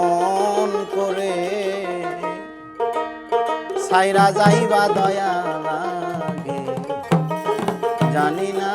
মন করে সাইরা যাইবা দয়া লাগে। জানি না